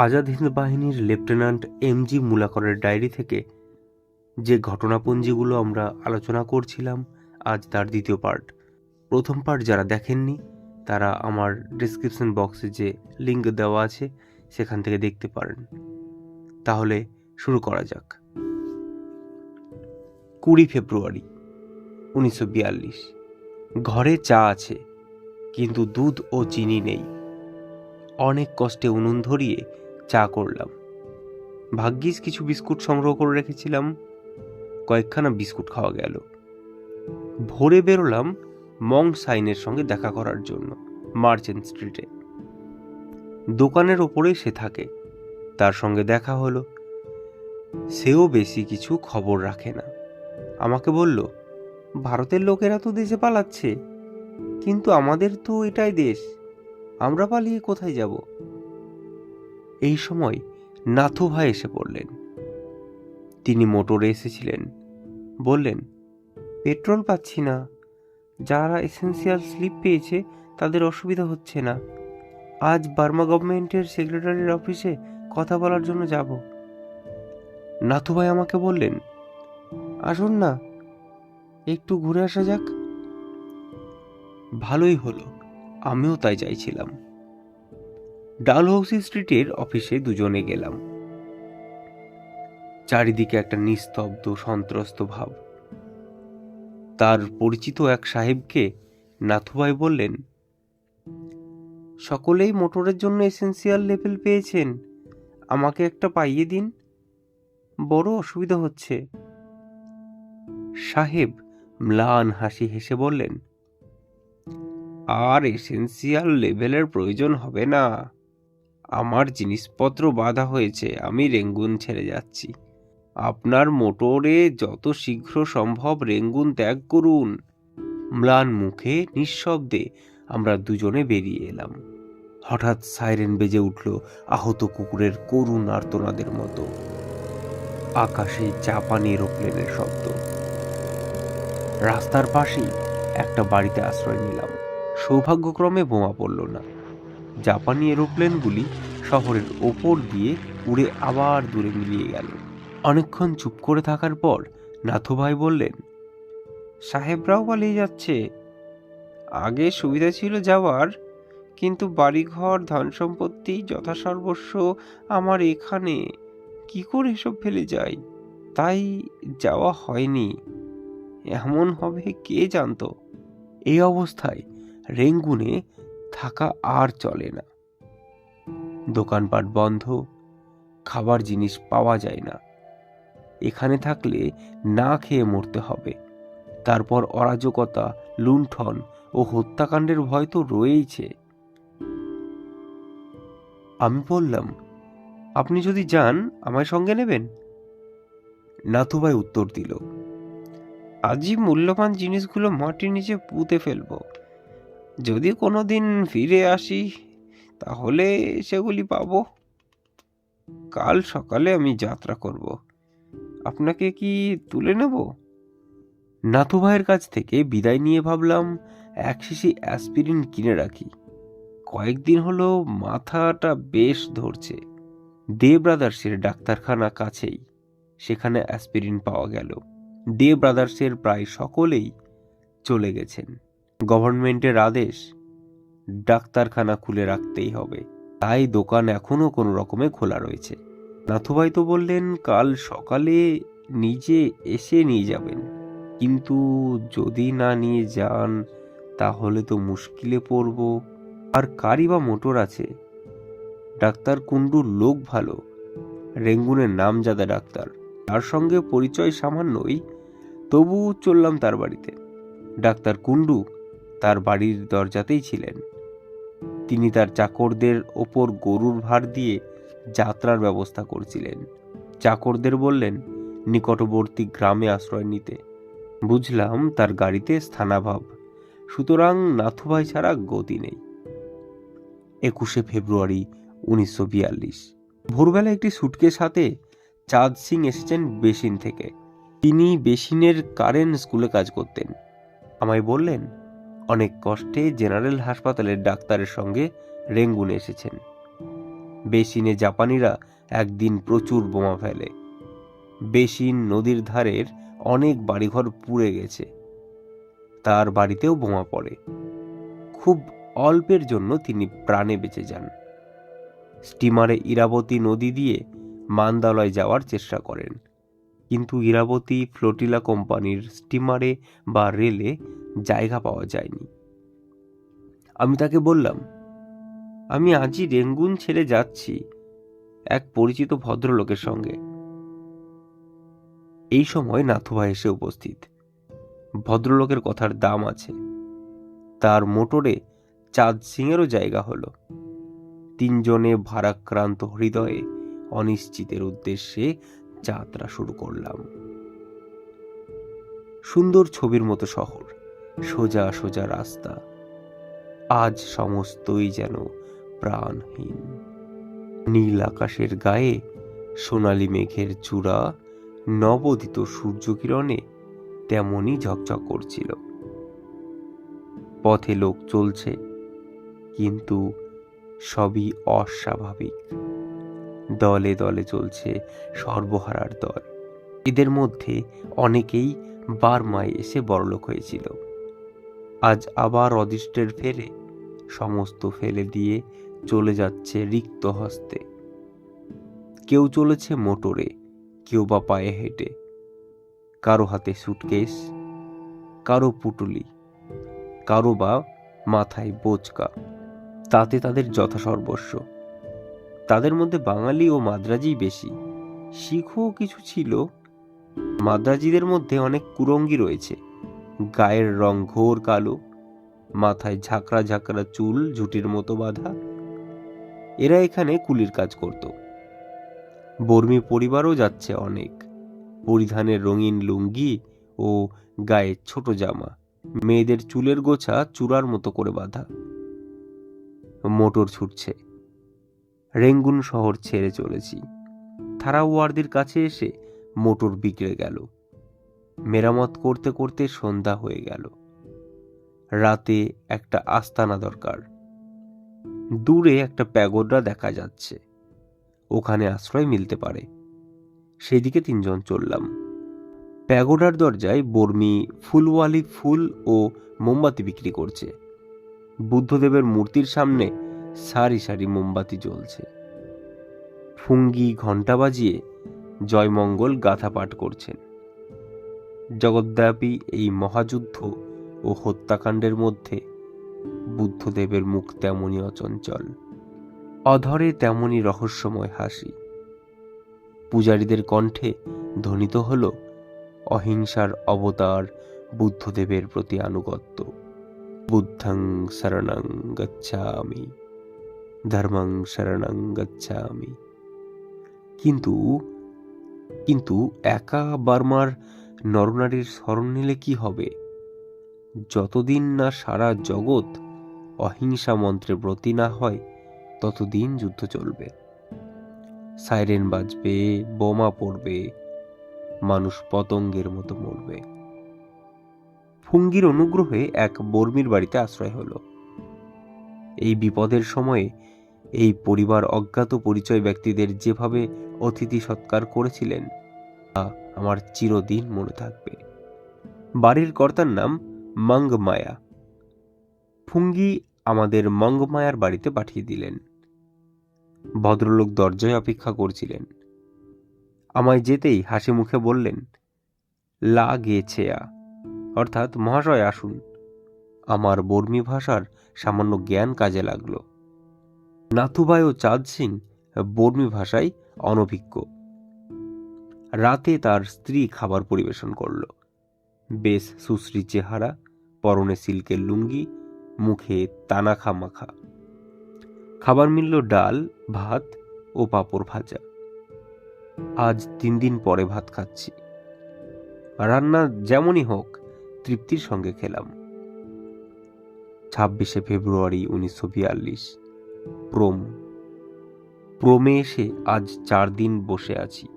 আজাদ হিন্দ বাহিনীর lieutenant M G মুলাকরের diary থেকে যে ঘটনাপঞ্জিগুলো আমরা আলোচনা করছিলাম, আজ তার দ্বিতীয় পার্ট। প্রথম পার্ট যারা দেখেননি, তারা আমার ডিসক্রিপশন বক্সে যে লিঙ্ক দেওয়া আছে, সেখান থেকে দেখতে পারেন। তাহলে শুরু করা যাক। কুড়ি ফেব্রুয়ারি উনিশশো বিয়াল্লিশ। ঘরে চা আছে, কিন্তু দুধ ও চিনি নেই। অনেক কষ্টে উনুন ধরিয়ে চা করলাম। ভাগ্যিস কিছু বিস্কুট সংগ্রহ করে রেখেছিলাম। কয়েকখানা বিস্কুট খাওয়া গেল। ভোরে বেরোলাম মং সাইনের সঙ্গে দেখা করার জন্য, মার্চেন্ট স্ট্রিটে। দোকানের ওপরে সে থাকে, তার সঙ্গে দেখা হলো। সেও বেশি কিছু খবর রাখে না। আমাকে বলল, ভারতের লোকেরা তো দেশে পালাচ্ছে। কিন্তু আমাদের তো এটাই দেশ। আমরা পালিয়ে কোথায় যাব? এই সময় নাথু ভাই এসে পড়লেন। তিনি মোটরে এসেছিলেন। বললেন, পেট্রোল পাচ্ছি না। যারা এসেন্সিয়াল স্লিপ পেয়েছে তাদের অসুবিধা হচ্ছে না। আজ বার্মা গভর্নমেন্টের সেক্রেটারির অফিসে কথা বলার জন্য যাব। নাথু ভাই আমাকে বললেন, আসুন না, একটু ঘুরে আসা যাক। ভালোই হলো, আমিও তাই চাইছিলাম। ডালহৌসি স্ট্রিটের অফিসে দুজনে গেলাম। চারিদিকে একটা নিস্তব্ধ, সন্ত্রস্ত ভাব। তার পরিচিত এক সাহেবকে নাথুভাই বললেন, সকলেই মোটরের জন্য এসেন্সিয়াল লেভেল পেয়েছেন। আমাকে একটা পাইয়ে দিন। বড় অসুবিধা হচ্ছে। সাহেব ম্লান হাসি হেসে বললেন, আর এসেন্সিয়াল লেভেলের প্রয়োজন হবে না। আমার জিনিসপত্র বাধা হয়েছে, আমি রেঙ্গুন ছেড়ে যাচ্ছি। আপনার মোটরে যত শীঘ্র সম্ভব রেঙ্গুন ত্যাগ করুন। ম্লান মুখে নিঃশব্দে আমরা দুজনে বেরিয়ে এলাম। হঠাৎ সাইরেন বেজে উঠল আহত কুকুরের করুণ আর্তনাদের মতো। আকাশে জাপানি এরোপ্লেনের শব্দ। রাস্তার পাশেই একটা বাড়িতে আশ্রয় নিলাম। সৌভাগ্যক্রমে বোমা পড়ল না। জাপানি এরোপ্লেনগুলি শহরের ওপর দিয়ে উড়ে আবার দূরে মিলিয়ে গেল। অনেকক্ষণ চুপ করে থাকার পর নাথু ভাই বললেন, সাহেবরাও পালিয়ে যাচ্ছে। আগে সুবিধা ছিল যাওয়ার, কিন্তু বাড়িঘর ধন সম্পত্তি যথাসর্বস্ব আমার এখানে। কি করে এসব ফেলে যাই তাই যাওয়া হয়নি। এমন হবে কে জানতো? এই অবস্থায় রেঙ্গুনে থাকা আর চলে না। দোকানপাট বন্ধ, খাবার জিনিস পাওয়া যায় না। এখানে থাকলে না খেয়ে মরতে হবে। তারপর অরাজকতা, লুণ্ঠন ও হত্যাকাণ্ডের ভয় তো রয়েইছে। আমি বললাম, আপনি যদি যান, আমায় সঙ্গে নেবেন? নাথুভাই উত্তর দিল, আজই মূল্যবান জিনিসগুলো মাটির নিচে পুঁতে ফেলব। যদি কোনো দিন ফিরে আসি তাহলে সেগুলি পাবো। কাল সকালে আমি যাত্রা করব। আপনাকে কি তুলে নেব? নাথু ভাইয়ের কাছ থেকে বিদায় নিয়ে ভাবলাম, এক শিশি অ্যাসপিরিন কিনে রাখি। কয়েকদিন হলো মাথাটা বেশ ধরছে। দে ব্রাদার্সের ডাক্তারখানা কাছেই সেখানে অ্যাসপিরিন পাওয়া গেল। দে ব্রাদার্সের প্রায় সকলেই চলে গেছেন। গভর্নমেন্টের আদেশ ডাক্তারখানা খুলে রাখতেই হবে। তাই দোকান এখনও কোনো রকমে খোলা রয়েছে। নাথুভাই তো বললেন, কাল সকালে নিজে এসে নিয়ে যাবেন। কিন্তু যদি না নিয়ে যান, তাহলে তো মুশকিলে পড়ব। আর কারই বা মোটর আছে? ডাক্তার কুণ্ডুর লোক ভালো। রেঙ্গুনের নাম নামজাদা ডাক্তার। তার সঙ্গে পরিচয় সামান্যই। তবু চললাম তার বাড়িতে। ডাক্তার কুণ্ডু তার বাড়ির দরজাতেই ছিলেন। তিনি তার চাকরদের ওপর গরুর ভার দিয়ে যাত্রার ব্যবস্থা করছিলেন। চাকরদের বললেন, নিকটবর্তী গ্রামে আশ্রয় নিতে। বুঝলাম, তার গাড়িতে স্থানাভাব। সুতরাং নাথুভাই ছাড়া গতি নেই। একুশে ফেব্রুয়ারি উনিশশো বিয়াল্লিশ। ভোরবেলা একটি সুটকেস হাতে চাঁদ সিং এসেছেন বেসিন থেকে। তিনি বেসিনের কারেন্ট স্কুলে কাজ করতেন। আমায় বললেন অনেক কষ্টে জেনারেল হাসপাতালের ডাক্তারের সঙ্গে রেঙ্গুনে এসেছেন। বেসিনে জাপানিরা একদিন প্রচুর বোমা ফেলে। বেসিন নদীর ধারের অনেক বাড়িঘর পুড়ে গেছে। তার বাড়িতেও বোমা পড়ে। খুব অল্পের জন্য তিনি প্রাণে বেঁচে যান। স্টিমারে ইরাবতী নদী দিয়ে মান্দালয় যাওয়ার চেষ্টা করেন। কিন্তু ইরাবতী ফ্লোটিলা কোম্পানির স্টিমারে বা রেলে জায়গা পাওয়া যায়নি। আমি তাকে বললাম, আমি আজই রেঙ্গুন ছেড়ে যাচ্ছি এক পরিচিত ভদ্রলোকের সঙ্গে। এই সময় নাথুভা এসে উপস্থিত। ভদ্রলোকের কথার দাম আছে। তার মোটরে চাঁদ সিংয়েরও জায়গা হলো। তিনজনে ভারাক্রান্ত হৃদয়ে অনিশ্চিতের উদ্দেশ্যে যাত্রা শুরু করলাম। সুন্দর ছবির মতো শহর। সোজা সোজা রাস্তা। আজ সমস্তই যেন প্রাণহীন। নীল আকাশের গায়ে সোনালি মেঘের চূড়া নবোদিত সূর্যকিরণে তেমনই ঝকঝক করছিল। পথে লোক চলছে, কিন্তু সবই অস্বাভাবিক। দলে দলে চলছে সর্বহারার দল। এদের মধ্যে অনেকেই বার্মায় এসে বড়লোক হয়েছিল। আজ আবার অদৃষ্টের ফেলে সমস্ত ফেলে দিয়ে চলে যাচ্ছে রিক্ত হস্তে। কেউ চলেছে মোটরে, কেউ বা পায়ে হেঁটে। কারও হাতে সুটকেস কারও পুটুলি, কারও বা মাথায় বোচকা। তাতে তাদের যথাসর্বস্ব। তাদের মধ্যে বাঙালি ও মাদ্রাজি বেশি। শিখও কিছু ছিল। মাদ্রাজিদের মধ্যে অনেক কুরঙ্গি রয়েছে। গায়ের রং ঘোর কালো, মাথায় ঝাঁকড়া ঝাঁকড়া চুল, ঝুটির মতো বাঁধা। এরা এখানে কুলির কাজ করত। বর্মী পরিবারও যাচ্ছে অনেক। পরিধানের রঙিন লুঙ্গি ও গায়ে ছোট জামা। মেয়েদের চুলের গোছা চূড়ার মতো করে বাঁধা। মোটর ছুটছে। রেঙ্গুন শহর ছেড়ে চলেছি। থারাওয়ার্দির কাছে এসে মোটর বিগড়ে গেল। মেরামত করতে করতে সন্ধ্যা হয়ে গেল। রাতে একটা আস্তানা দরকার। দূরে একটা প্যাগোডা দেখা যাচ্ছে। ওখানে আশ্রয় মিলতে পারে। সেদিকে তিনজন চললাম। প্যাগোডার দরজায় বর্মি ফুলওয়ালি ফুল ও মোমবাতি বিক্রি করছে। বুদ্ধদেবের মূর্তির সামনে সারি সারি মোমবাতি জ্বলছে। ফুঙ্গি ঘণ্টা বাজিয়ে জয়মঙ্গল গাথা পাঠ করছেন। জগদ্ব্যাপী এই মহাযুদ্ধ ও হত্যাকাণ্ডের মধ্যে বুদ্ধদেবের মুখ তেমনই অচঞ্চল, অধরে তেমনই রহস্যময় হাসি। পূজারীদের কণ্ঠে ধ্বনিত হল অহিংসার অবতার বুদ্ধদেবের প্রতি আনুগত্য। বুদ্ধং শরণং গচ্ছামি, ধর্মং শরণং গচ্ছামি। কিন্তু কিন্তু একা বার্মার নরনারীর স্মরণ নিলে কি হবে? যতদিন না সারা জগৎ অহিংসা মন্ত্রে ব্রতী না হয়, ততদিন যুদ্ধ চলবে। সাইরেন বাজবে, বোমা পড়বে, মানুষ পতঙ্গের মতো মরবে। ফুঙ্গির অনুগ্রহে এক বর্মির বাড়িতে আশ্রয় হলো। এই বিপদের সময়ে এই পরিবার অজ্ঞাত পরিচয় ব্যক্তিদের যেভাবে অতিথি সৎকার করেছিলেন, তা আমার চিরদিন মনে থাকবে। বাড়ির কর্তার নাম মঙ্গমায়া। ফুঙ্গি আমাদের মঙ্গমায়ার বাড়িতে পাঠিয়ে দিলেন। ভদ্রলোক দরজায় অপেক্ষা করছিলেন। আমায় যেতেই হাসি মুখে বললেন লা গেছেয়া অর্থাৎ, মহাশয়, আসুন। আমার বর্মী ভাষার সামান্য জ্ঞান কাজে লাগল। নাথুবাই ও চাঁদ সিং বর্মী ভাষায় অনভিজ্ঞ। রাতে তার স্ত্রী খাবার পরিবেশন করল। বেশ সুশ্রী চেহারা, পরনে সিল্কের লুঙ্গি, মুখে তানাখা মাখা খাবার মিলল ডাল, ভাত ও পাঁপড় ভাজা। আজ তিন দিন পরে ভাত খাচ্ছি। রান্না যেমনই হোক, তৃপ্তির সঙ্গে খেলাম। ছাব্বিশে ফেব্রুয়ারি উনিশশো বিয়াল্লিশ। প্রোম। প্রোমে এসে আজ চার দিন বসে আছি।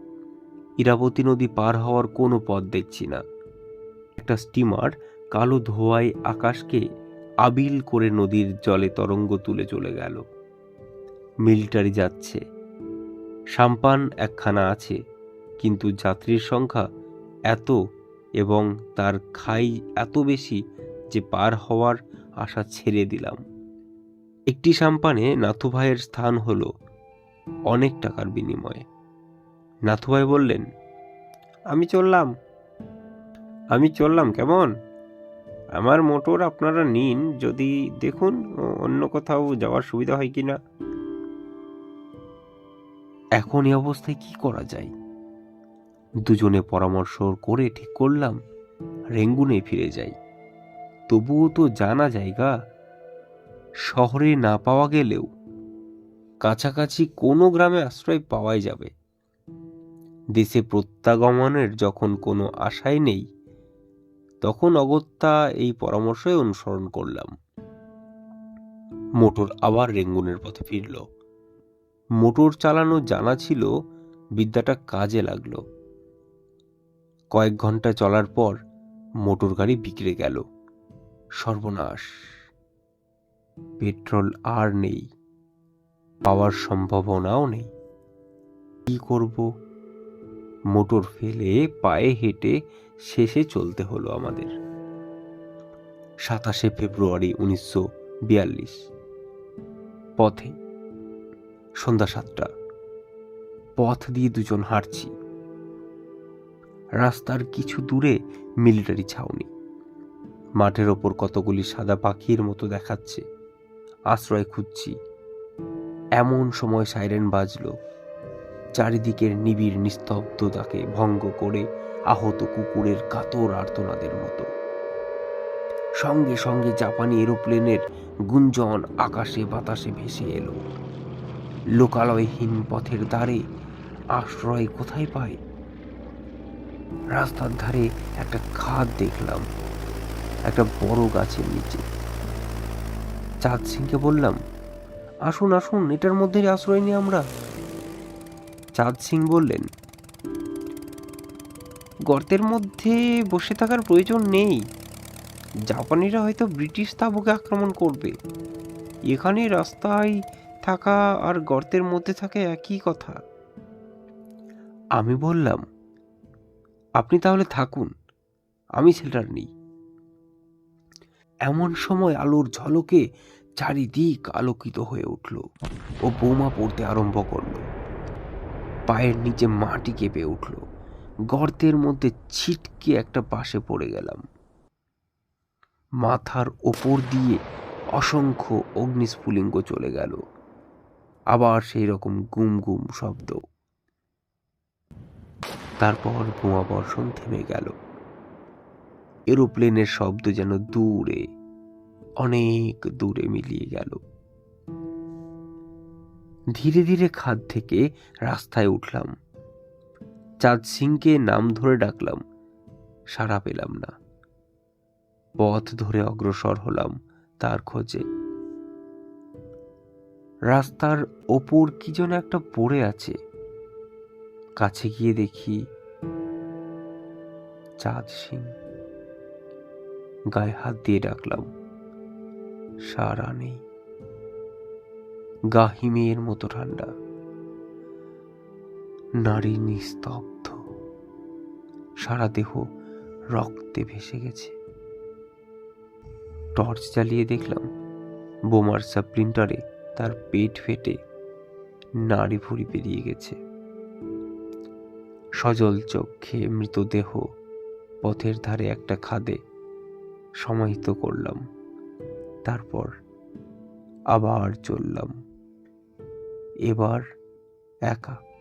ইরাবতী নদী পার হওয়ার কোনো পথ দেখছি না। একটা স্টিমার কালো ধোয়ায় আকাশকে আবিল করে নদীর জলে তরঙ্গ তুলে চলে গেল। মিলিটারি যাচ্ছে। সাম্পান একখানা আছে, কিন্তু যাত্রীর সংখ্যা এত এবং তার খাই এত বেশি যে পার হওয়ার আশা ছেড়ে দিলাম। একটি সাম্পানে নাথু ভাইয়ের স্থান হলো অনেক টাকার বিনিময়ে। নাথু ভাই বললেন, আমি চললাম। আমি চললাম, কেমন? আমার মোটর আপনারা নিন, যদি দেখুন অন্য কোথাও যাওয়ার সুবিধা হয় কিনা। এখন এই অবস্থায় কি করা যায়? দুজনে পরামর্শ করে ঠিক করলাম, রেঙ্গুনে ফিরে যাই। তবুও তো জানা জায়গা, শহরে না পাওয়া গেলেও কাছাকাছি কোনো গ্রামে আশ্রয় পাওয়াই যাবে। দেশে প্রত্যাগমনের যখন কোনো আশাই নেই, তখন অগত্যা এই পরামর্শই অনুসরণ করলাম। মোটর আবার রেঙ্গুনের পথে ফিরল। মোটর চালানো জানা ছিল, বিদ্যাটা কাজে লাগল। কয়েক ঘণ্টা চলার পর মোটর গাড়ি বিগড়ে গেল। সর্বনাশ। পেট্রোল আর নেই। পাওয়ার সম্ভাবনাও নেই। কি করব? মোটর ফেলে পায়ে হেঁটে শেষে চলতে হলো আমাদের। সাতাশে ফেব্রুয়ারি উনিশশো বিয়াল্লিশ। পথে সন্ধ্যা সাতটা। পথ দিয়ে দুজন হাঁটছি। রাস্তার কিছু দূরে মিলিটারি ছাউনি। মাঠের ওপর কতগুলি সাদা পাখির মতো দেখাচ্ছে। আশ্রয় খুঁজছি। এমন সময় সাইরেন বাজলো। চারিদিকের নিবিড় নিস্তব্ধতাকে ভঙ্গ করে আহত কুকুরের কাতর আর্তনাদের মতো। সঙ্গে সঙ্গে জাপানি এরোপ্লেনের গুঞ্জন আকাশে বাতাসে ভেসে এলো। লোকালয়হীন পথের ধারে আশ্রয় কোথায় পায়? রাস্তার ধারে একটা খাদ দেখলাম, একটা বড় গাছের নিচে। চাঁদ সিংকে বললাম, আসুন আসুন, এটার মধ্যে আশ্রয় নিই আমরা। চাঁদ সিং বললেন, গর্তের মধ্যে বসে থাকার প্রয়োজন নেই। জাপানিরা হয়তো ব্রিটিশ তাবুকে আক্রমণ করবে। এখানে রাস্তায় থাকা আর গর্তের মধ্যে থাকা একই কথা। আমি বললাম, আপনি তাহলে থাকুন, আমি শেল্টার নেই। এমন সময় আলোর ঝলকে চারিদিক আলোকিত হয়ে উঠল ও বোমা পড়তে আরম্ভ করল। পায়ের নিচে মাটি কেঁপে উঠল। গর্তের মধ্যে ছিটকে একটা পাশে পড়ে গেলাম। মাথার ওপর দিয়ে অসংখ্য অগ্নিস্ফুলিঙ্গ চলে গেল। আবার সেই রকম গুম গুম শব্দ। তারপর বোমা বর্ষণ থেমে গেল। এরোপ্লেনের শব্দ যেন দূরে, অনেক দূরে মিলিয়ে গেল। ধীরে ধীরে খাদ থেকে রাস্তায় উঠলাম। চাঁদ সিংকে নাম ধরে ডাকলাম, সাড়া পেলাম না। পথ ধরে অগ্রসর হলাম তার খোঁজে। রাস্তার ওপর কি যেন একটা পড়ে আছে। কাছে গিয়ে দেখি চাঁদ সিং। গায়ে হাত দিয়ে ডাকলাম সারা নেই। গা হিমের মতো ঠান্ডা। নারী নিস্তব্ধ। সারা দেহ রক্তে ভেসে গেছে। টর্চ জ্বালিয়ে দেখলাম বোমার সাপ্লিন্টারে তার পেট ফেটে নাড়ি ভুড়ি বেরিয়ে গেছে। সজল চোখে মৃতদেহ পথের ধারে একটা খাদে সমাহিত করলাম। তারপর আবার চললাম। এবার একা।